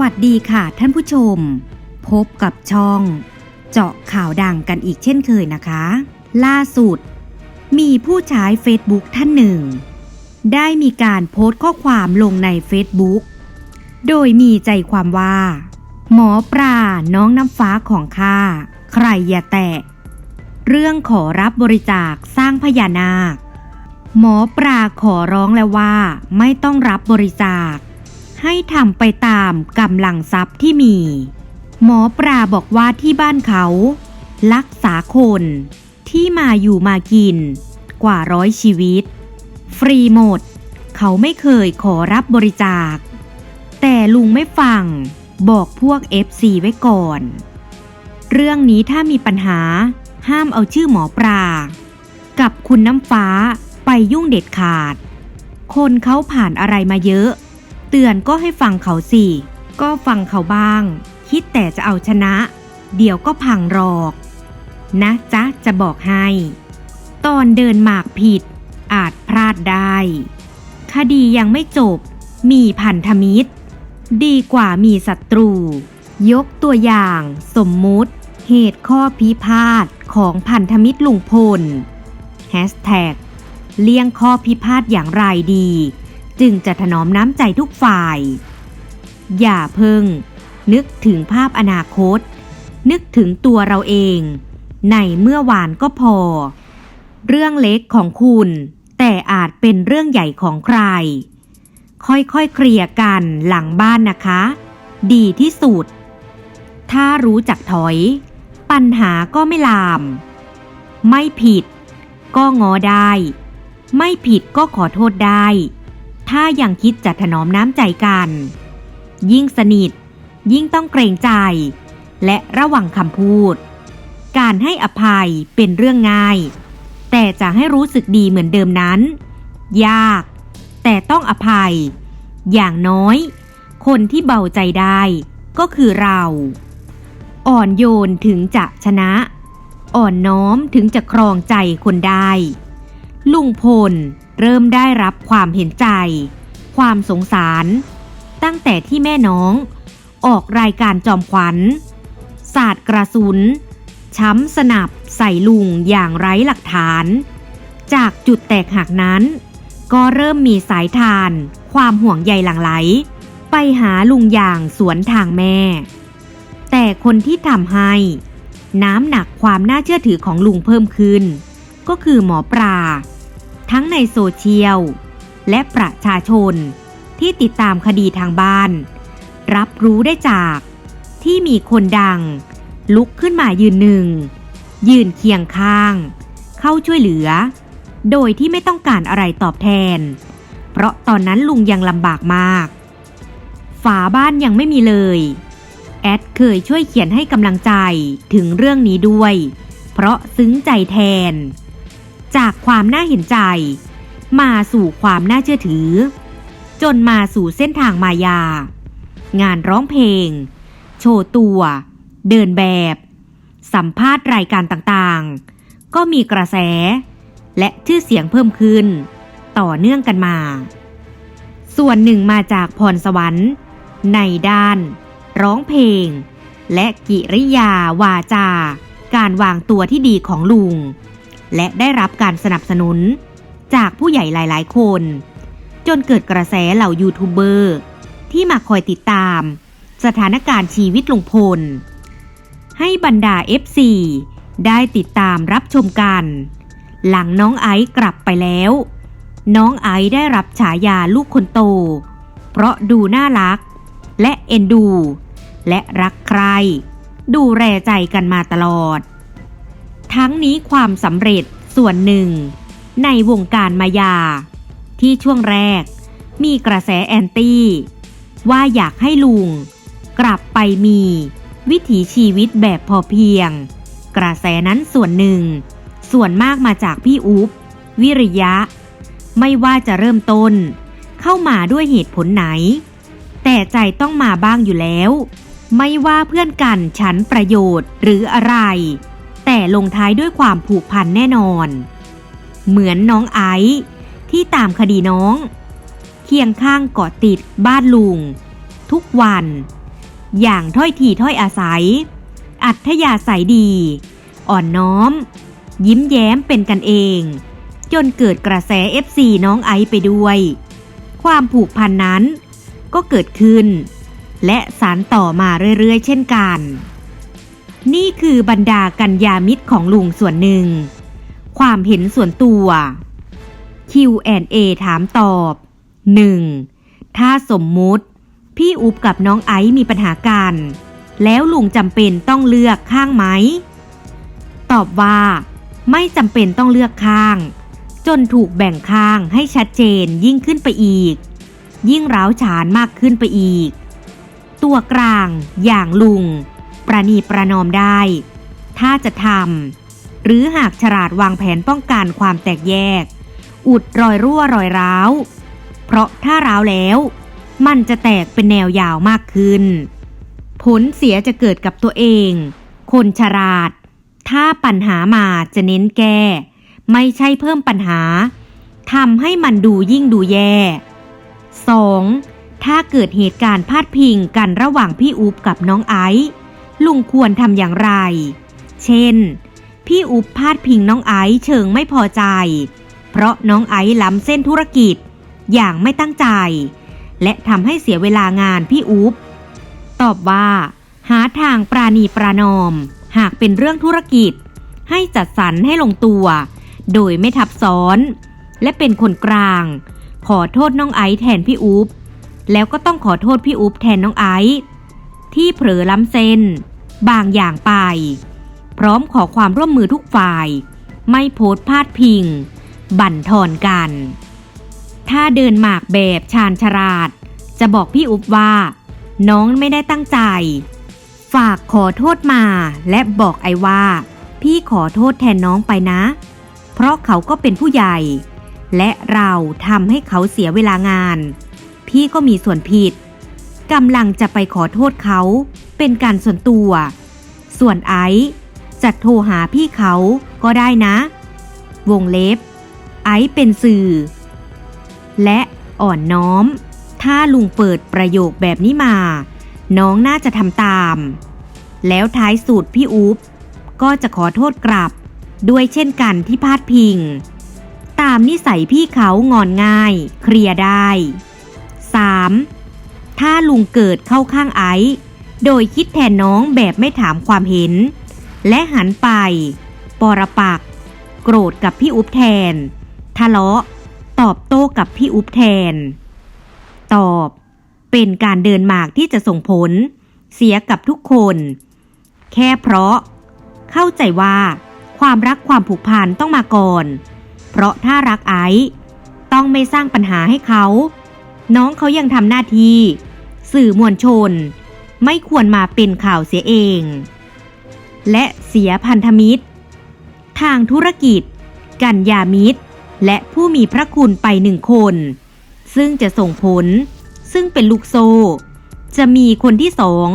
วัสดีค่ะท่านผู้ชม พบกับช่อง เจาะข่าวดังกันอีกเช่นเคยนะคะ ล่าสุด มีผู้ใช้ Facebook ท่านหนึ่ง ได้มีการโพสต์ข้อความลงใน Facebook โดยมีใจความว่า หมอปลาน้องน้ำฟ้าของข้าใครอย่าแตะ เรื่องขอรับบริจาคสร้างพญานาค หมอปลาขอร้องแล้วว่าไม่ต้องรับบริจาค ให้ทำไปตามกำลังทรัพย์ที่มี หมอปลาบอกว่าที่บ้านเขา รักษาคนที่มาอยู่มากิน กว่าร้อยชีวิต ฟรีหมด เขาไม่เคยขอรับบริจาค แต่ลุงไม่ฟัง บอกพวก FC ไว้ก่อน เรื่องนี้ถ้ามีปัญหาห้ามเอาชื่อหมอปลากับคุณน้ำฟ้าไปยุ่งเด็ดขาด คนเขาผ่านอะไรมาเยอะ เตือนก็ให้ฟังเขาสิ ก็ฟังเขาบ้าง คิดแต่จะเอาชนะ เดี๋ยวก็พังหรอก นะจ๊ะจะบอกให้ ตอนเดินหมากผิด อาจพลาดได้ คดียังไม่จบ มีพันธมิตร ดีกว่ามีศัตรู ยกตัวอย่างสมมุติ เหตุข้อพิพาทของพันธมิตรลุงพลแฮชแท็กเลี่ยงข้อพิพาทอย่างไรดี จึงจะถนอมน้ำใจทุกฝ่าย อย่าเพิ่ง นึกถึงภาพอนาคต นึกถึงตัวเราเอง ในเมื่อวานก็พอ เรื่องเล็กของคุณ แต่อาจเป็นเรื่องใหญ่ของใคร ค่อยๆเคลียร์กันหลังบ้านนะคะ ดีที่สุด ถ้ารู้จักถอย ปัญหาก็ไม่ลาม ไม่ผิด ก็งอได้ ไม่ผิดก็ขอโทษได้ ถ้ายังคิดจะถนอมน้ำใจกัน ยิ่งสนิท ยิ่งต้องเกรงใจ และระวังคำพูด การให้อภัยเป็นเรื่องง่าย แต่จะให้รู้สึกดีเหมือนเดิมนั้น ยาก แต่ต้องอภัย อย่างน้อย คนที่เบาใจได้ก็คือเรา อ่อนโยนถึงจะชนะ อ่อนน้อมถึงจะครองใจคนได้ ลุงพล เริ่มได้รับความเห็นใจ ความสงสาร ตั้งแต่ที่แม่น้อง ออกรายการจอมขวัญศาสตร์กระสุน ช้ำสนับใส่ลุงอย่างไร้หลักฐาน จากจุดแตกหักนั้น ก็เริ่มมีสายทาน ความห่วงใยหลั่งไหล ไปหาลุงอย่างสวนทางแม่ แต่คนที่ทำให้น้ำหนักความน่าเชื่อถือของลุงเพิ่มขึ้น ก็คือหมอปลา ทั้งในโซเชียล และประชาชนที่ติดตามคดีทางบ้าน รับรู้ได้จากที่มีคนดัง ลุกขึ้นมายืนหนึ่ง ยืนเคียงข้าง เข้าช่วยเหลือ โดยที่ไม่ต้องการอะไรตอบแทน เพราะตอนนั้นลุงยังลำบากมาก ฝาบ้านยังไม่มีเลย แอดเคยช่วยเขียนให้กำลังใจถึงเรื่องนี้ด้วย เพราะซึ้งใจแทน จากความน่าเห็นใจ มาสู่ความน่าเชื่อถือ จนมาสู่เส้นทางมายา งานร้องเพลง โชว์ตัว เดินแบบ สัมภาษณ์รายการต่างๆ ก็มีกระแส และชื่อเสียงเพิ่มขึ้น ต่อเนื่องกันมา ส่วนหนึ่งมาจากพรสวรรค์ ในด้าน ร้องเพลง และกิริยาวาจา การวางตัวที่ดีของลุง และได้รับการสนับสนุน จากผู้ใหญ่หลาย ๆ คน จนเกิดกระแสเหล่ายูทูบเบอร์ที่มาคอยติดตาม สถานการณ์ชีวิตลุงพล ให้บรรดา FC ได้ติดตามรับชมกัน หลังน้องไอซ์กลับไปแล้ว น้องไอซ์ได้รับฉายาลูกคนโต เพราะดูน่ารัก และเอ็นดู และรักใคร ดูแลใจกันมาตลอด ทั้งนี้ความสำเร็จส่วนหนึ่ง ในวงการมายา ที่ช่วงแรกมีกระแสแอนตี้ ว่าอยากให้ลุง กลับไปมี วิถีชีวิตแบบพอเพียง กระแสนั้นส่วนหนึ่ง ส่วนมากมาจากพี่อุ๊บวิริยะ ไม่ว่าจะเริ่มต้น เข้ามาด้วยเหตุผลไหน แต่ใจต้องมาบ้างอยู่แล้ว ไม่ว่าเพื่อนกันฉันประโยชน์หรืออะไร แต่ลงท้ายด้วยความผูกพันแน่นอน เหมือนน้องไอซ์ที่ตามคดีน้อง เคียงข้างเกาะติดบ้านลุง ทุกวัน อย่างถ้อยทีถ้อยอาศัย อัธยาศัยดี อ่อนน้อม ยิ้มแย้มเป็นกันเอง จนเกิดกระแส FC น้องไอซ์ไปด้วย ความผูกพันนั้นก็เกิดขึ้น และสารต่อมาเรื่อยๆ เช่นกัน นี่คือบรรดากัญญามิตรของลุงส่วนหนึ่ง ความเห็นส่วนตัว Q&A ถามตอบ 1. ถ้าสมมุติ พี่อุบกับน้องไอซ์มีปัญหากัน แล้วลุงจำเป็นต้องเลือกข้างไหม ตอบว่า ไม่จำเป็นต้องเลือกข้าง จนถูกแบ่งข้างให้ชัดเจนยิ่งขึ้นไปอีก ยิ่งร้าวฉานมากขึ้นไปอีก ตัวกลางอย่างลุง ประนีประนอมได้ ถ้าจะทำหรือหากฉลาดวางแผนป้องกันความแตกแยก อุดรอยรั่วรอยร้าว เพราะถ้าร้าวแล้ว มันจะแตกเป็นแนวยาวมากขึ้น ผลเสียจะเกิดกับตัวเอง คนฉลาด ถ้าปัญหามาจะเน้นแก้ ไม่ใช่เพิ่มปัญหาทำให้มันดูยิ่งดูแย่ 2. ถ้าเกิดเหตุการณ์พาดพิงกันระหว่างพี่อุ๊บกับน้องไอซ์ ลุงควรทำอย่างไร เช่น พี่อุ๊บพาดพิงน้องไอซ์เชิงไม่พอใจ เพราะน้องไอซ์ล้ำเส้นธุรกิจ อย่างไม่ตั้งใจ และทำให้เสียเวลางานพี่อุ๊บตอบว่า หาทางปราณีประนอม หากเป็นเรื่องธุรกิจ ให้จัดสรรให้ลงตัว โดยไม่ทับซ้อน และเป็นคนกลาง ขอโทษน้องไอซ์แทนพี่อุ๊บแล้วก็ต้องขอโทษพี่อุ๊บแทนน้องไอซ์ที่เผลอล้ำเส้น บางอย่างไป พร้อมขอความร่วมมือทุกฝ่าย ไม่โพสพาดพิง บั่นทอนกัน ถ้าเดินหมากแบบชาญฉลาด จะบอกพี่อุ๊บว่า น้องไม่ได้ตั้งใจ ฝากขอโทษมาและบอกไอว่า พี่ขอโทษแทนน้องไปนะ เพราะเขาก็เป็นผู้ใหญ่ และเราทำให้เขาเสียเวลางาน พี่ก็มีส่วนผิด กำลังจะไปขอโทษเขาเป็นการส่วนตัว ส่วนไอซ์จะโทรหาพี่เขาก็ได้นะ วงเล็บ ไอซ์เป็นสื่อ และอ่อนน้อม ถ้าลุงเปิดประโยคแบบนี้มา น้องน่าจะทำตาม แล้วท้ายสุดพี่อุ๊บก็จะขอโทษกลับ ด้วยเช่นกันที่พาดพิง ตามนิสัยพี่เขางอนง่าย เคลียร์ได้ 3. ถ้าลุงเกิดเข้าข้างไอซ์โดยคิดแทนน้องแบบไม่ถามความเห็น และหันไป ปรปัก โกรธกับพี่อุ๊บแทน ทะเลาะ ตอบโต้กับพี่อุ๊บแทน ตอบ เป็นการเดินหมากที่จะส่งผล เสียกับทุกคน แค่เพราะ เข้าใจว่า ความรักความผูกพันต้องมาก่อน เพราะถ้ารักไอซ์ต้องไม่สร้างปัญหาให้เขา น้องเขายังทำหน้าที่ สื่อมวลชน ไม่ควรมาเป็นข่าวเสียเอง และเสียพันธมิตร ทางธุรกิจ กัญญามิตร และผู้มีพระคุณไปหนึ่งคน ซึ่งจะส่งผล ซึ่งเป็นลูกโซ่ จะมีคนที่สอง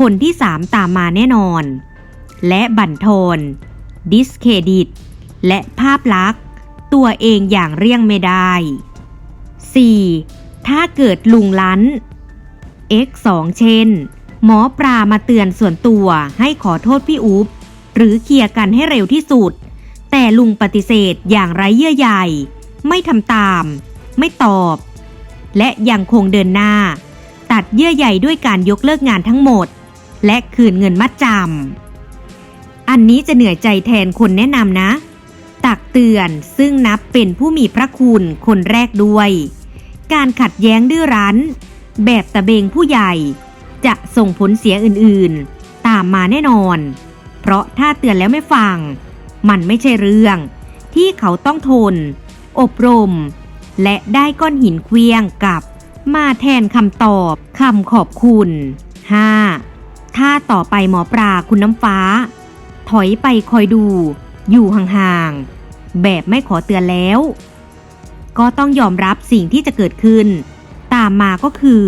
คนที่สามตามมาแน่นอน และบั่นทอนดิสเครดิต และภาพลักษณ์ ตัวเองอย่างเรี่ยงไม่ได้ 4. ถ้าเกิดลุงลั้น x 2 เช่น หมอปลามาเตือนส่วนตัวให้ขอโทษพี่อุ๊บหรือเคลียร์กันให้เร็วที่สุด แต่ลุงปฏิเสธอย่างไร้เยื่อใยไม่ทำตาม ไม่ตอบ และยังคงเดินหน้า ตัดเยื่อใยด้วยการยกเลิกงานทั้งหมด และคืนเงินมัดจำอันนี้จะเหนื่อยใจแทนคนแนะนำนะ ตักเตือนซึ่งนับเป็นผู้มีพระคุณคนแรกด้วย การขัดแย้งดื้อรั้น แบบตะเบงผู้ใหญ่ จะส่งผลเสียอื่นๆ ตามมาแน่นอน เพราะถ้าเตือนแล้วไม่ฟัง มันไม่ใช่เรื่อง ที่เขาต้องทน อบรม และได้ก้อนหินเคลียงกับ มาแทนคำตอบคำขอบคุณ 5. ถ้าต่อไปหมอปลาคุณน้ำฟ้า ถอยไปคอยดู อยู่ห่างๆแบบไม่ขอเตือนแล้ว ก็ต้องยอมรับสิ่งที่จะเกิดขึ้น ตามมาก็คือ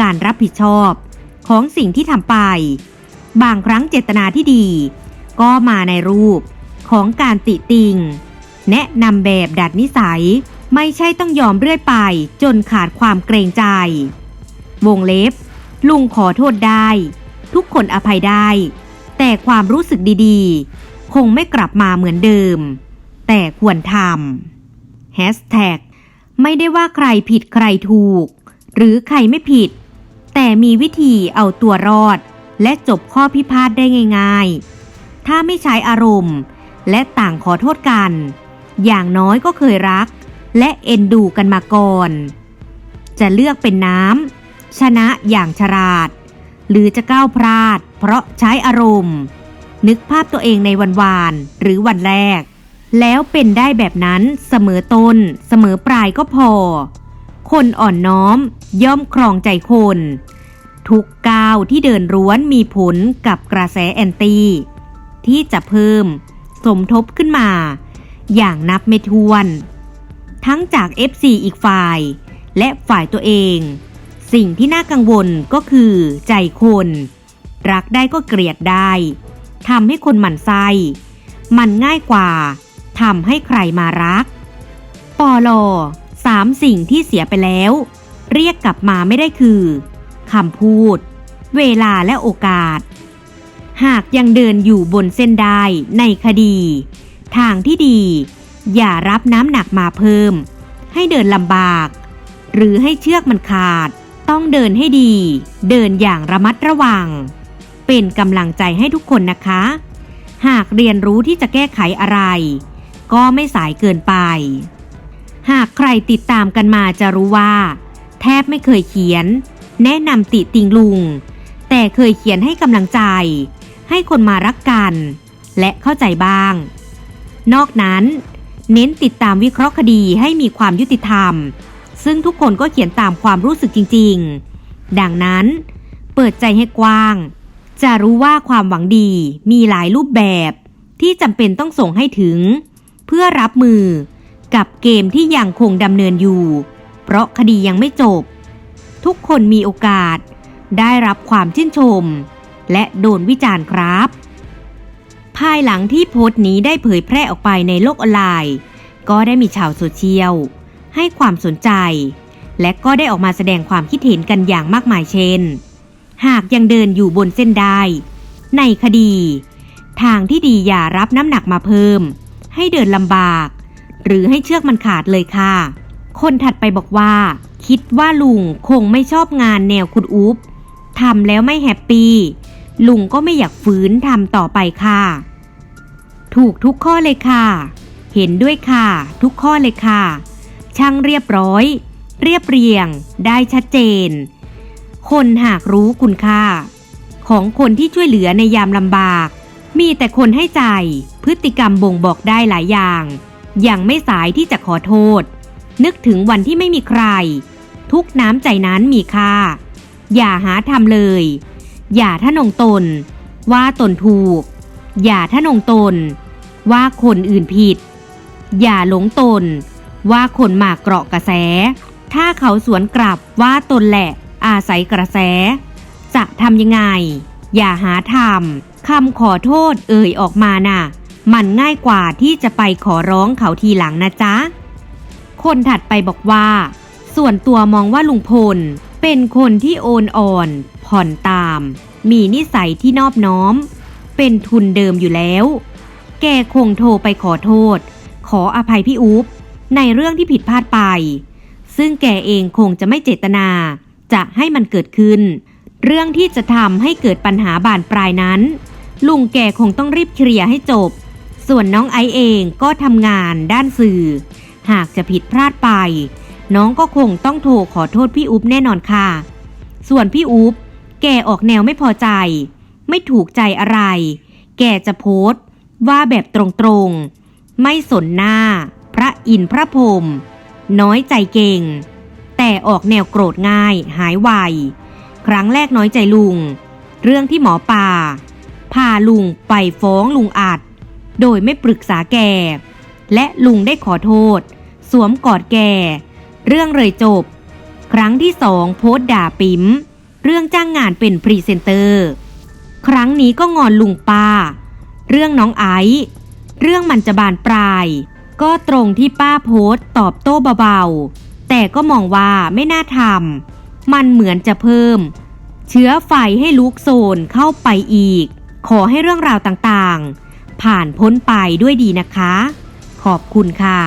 การรับผิดชอบของสิ่งที่ทำไป บางครั้งเจตนาที่ดี ก็มาในรูปของการติติง แนะนำแบบดัดนิสัยไม่ใช่ต้องยอมเรื่อยไปจนขาดความเกรงใจ วงเล็บ ลุงขอโทษได้ ทุกคนอภัยได้ แต่ความรู้สึกดีๆ คงไม่กลับมาเหมือนเดิม แต่ควรทำแฮชแท็ก ไม่ได้ว่าใครผิดใครถูก หรือใครไม่ผิด แต่มีวิธีเอาตัวรอด และจบข้อพิพาทได้ง่าย ๆ ถ้าไม่ใช้อารมณ์ และต่างขอโทษกัน อย่างน้อยก็เคยรัก และเอ็นดูกันมาก่อน จะเลือกเป็นน้ำชนะอย่างฉลาด หรือจะก้าวพลาด เพราะใช้อารมณ์ นึกภาพตัวเองในวันวานหรือวันแรก แล้วเป็นได้แบบนั้นเสมอตน เสมอปลายก็พอ คนอ่อนน้อมย่อมครองใจคน ทุกก้าวที่เดินร้วนมีผลกับกระแสแอนตี้ที่จะเพิ่ม สมทบขึ้นมา อย่างนับไม่ถ้วน ทั้งจาก FC อีกฝ่าย และฝ่ายตัวเอง สิ่งที่น่ากังวลก็คือใจคน รักได้ก็เกลียดได้ทำให้คนหมั่นไส้มันง่ายกว่า ทำให้ใครมารัก ปอลอสามสิ่งที่เสียไปแล้ว เรียกกลับมาไม่ได้คือคำพูด เวลาและโอกาส หากยังเดินอยู่บนเส้นได้ในคดี ทางที่ดี อย่ารับน้ำหนักมาเพิ่ม ให้เดินลำบาก หรือให้เชือกมันขาด ต้องเดินให้ดี เดินอย่างระมัดระวัง เป็นกำลังใจให้ทุกคนนะคะ หากเรียนรู้ที่จะแก้ไขอะไร ก็ไม่สายเกินไป หากใครติดตามกันมาจะรู้ว่า แทบไม่เคยเขียน แนะนำติติงลุง แต่เคยเขียนให้กำลังใจ ให้คนมารักกัน และเข้าใจบ้าง นอกนั้น เน้นติดตามวิเคราะห์คดีให้มีความยุติธรรม ซึ่งทุกคนก็เขียนตามความรู้สึกจริง ๆ ดังนั้นเปิดใจให้กว้าง จะรู้ว่าความหวังดีมีหลายรูปแบบที่จำเป็นต้องส่งให้ถึง เพื่อรับมือกับเกมที่ยังคงดำเนินอยู่ เพราะคดียังไม่จบ ทุกคนมีโอกาสได้รับความชื่นชม และโดนวิจารณ์ครับ ภายหลังที่โพสต์นี้ได้เผยแพร่ออกไปในโลกออนไลน์ ก็ได้มีชาวโซเชียล ให้ความสนใจ และก็ได้ออกมาแสดงความคิดเห็นกันอย่างมากมายเช่น หากยังเดินอยู่บนเส้นได้ ในคดี ทางที่ดีอย่ารับน้ำหนักมาเพิ่ม ให้เดินลำบาก หรือให้เชือกมันขาดเลยค่ะ คนถัดไปบอกว่า คิดว่าลุงคงไม่ชอบงานแนวคุณอุ๊บทำแล้วไม่แฮปปี้ลุงก็ไม่อยากฝืนทำต่อไปค่ะ ถูกทุกข้อเลยค่ะ เห็นด้วยค่ะ ทุกข้อเลยค่ะ ช่างเรียบร้อย เรียบเรียง ได้ชัดเจน คนหากรู้คุณค่า ของคนที่ช่วยเหลือในยามลำบาก มีแต่คนให้ใจ พฤติกรรมบ่งบอกได้หลายอย่าง ยังไม่สายที่จะขอโทษ นึกถึงวันที่ไม่มีใคร ทุกน้ำใจนั้นมีค่า อย่าหาทำเลย อย่าทะนงตน ว่าตนถูก อย่าทะนงตน ว่าคนอื่นผิด อย่าหลงตน ว่าคนมากเกราะกระแส ถ้าเขาสวนกลับว่าตนแหละ อาศัยกระแส จะทำยังไง อย่าหาทำ คำขอโทษเอ่ยออกมาน่ะ มันง่ายกว่าที่จะไปขอร้องเขาทีหลังนะจ๊ะ คนถัดไปบอกว่า ส่วนตัวมองว่าลุงพล เป็นคนที่โอนอ่อน ผ่อนตาม มีนิสัยที่นอบน้อม เป็นทุนเดิมอยู่แล้ว แกคงโทรไปขอโทษ ขออภัยพี่อุ๊บในเรื่องที่ผิดพลาดไป ซึ่งแกเองคงจะไม่เจตนา จะให้มันเกิดขึ้น เรื่องที่จะทำให้เกิดปัญหาบานปลายนั้น ลุงแกคงต้องรีบเคลียร์ให้จบ ส่วนน้องไอเองก็ทำงานด้านสื่อ หากจะผิดพลาดไป น้องก็คงต้องโทรขอโทษพี่อุ๊บแน่นอนค่ะ ส่วนพี่อุ๊บแกออกแนวไม่พอใจ ไม่ถูกใจอะไร แกจะโพสต์ว่าแบบตรงๆ ไม่สนหน้า พระอินทร์พระพรหมน้อยใจเก่ง แต่ออกแนวโกรธง่ายหายไว ครั้งแรกน้อยใจลุง เรื่องที่หมอป่า พาลุงไปฟ้องลุงอัดโดยไม่ปรึกษาแก และลุงได้ขอโทษ สวมกอดแก เรื่องเลยจบ ครั้งที่สองโพสด่าปิ๋มเรื่องจ้างงานเป็นพรีเซนเตอร์ ครั้งนี้ก็งอนลุงป้า เรื่องน้องไอซ์เรื่องมันจะบานปลาย ก็ตรงที่ป้าโพสต์ตอบโต้เบาๆ แต่ก็มองว่าไม่น่าทำมันเหมือนจะเพิ่ม เชื้อไฟให้ลุกโซนเข้าไปอีก ขอให้เรื่องราวต่างๆ ผ่านพ้นไปด้วยดีนะคะ ขอบคุณค่ะ